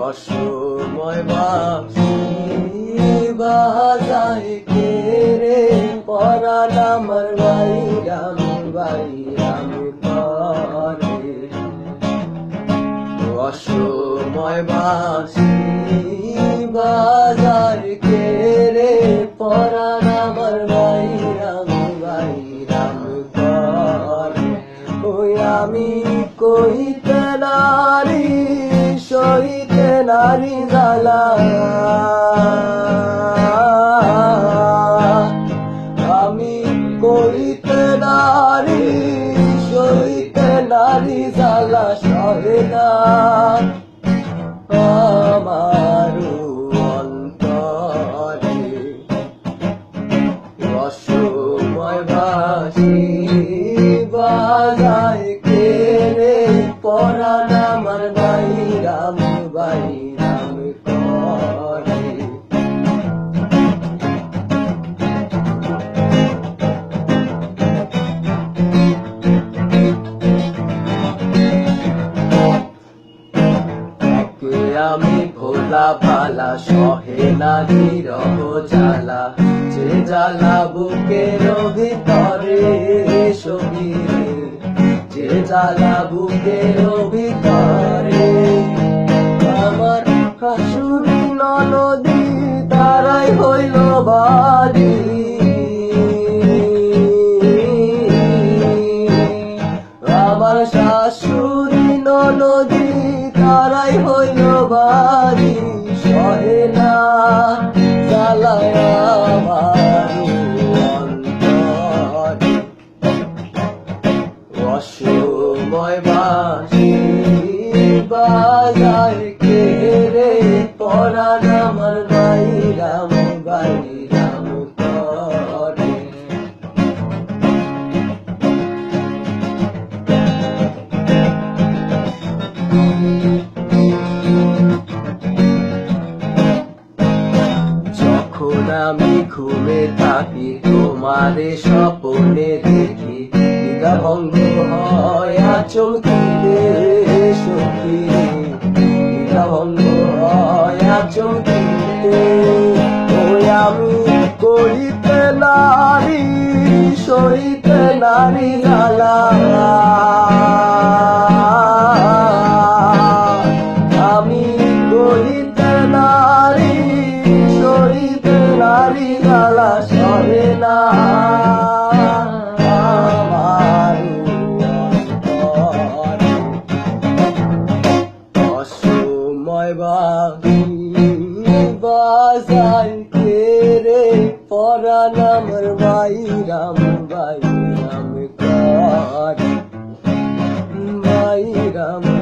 অসময় বাজায় কে রে পরাণ আমার বাইরাম বাইরাম করে অসময় বাসি বাজার কে রে পরাণ আমার বাইরাম বাইরাম করে ওই আমি কইতে নারী নারী আমি কইতে নারী সইতে নারী জ্বালা সহে না। আমার অন্তরে রসময় ভাসি বাজায় একে আমি ভোলা ভালা সহে না নিরহ জ্বালা? যে জ্বালা বুকের ভিতরে সবিরে যে জ্বালা বুকের ভিতরে আমার শাশুড়ি ননদী, তারাই হইল বাড়ি বাড়ি সহে না, জ্বালায় আমার অন্তরে। অসময় বাসি বাজার কে রে? পরাণ আমার বাইরাম বাইরাম করে যখন আমি ঘুমে থাকি, তোমারে স্বপ্নে দেখি। দিদা ভঙ্গ হয় আচমকিলে দিদা ভঙ্গ হয় আচমকিলে ওই আমি করিতে নারী সইতে নারী জ্বালা বাকি বাজার কে রে পরাণ আমার বাই রাম কার বাইরাম বাইরাম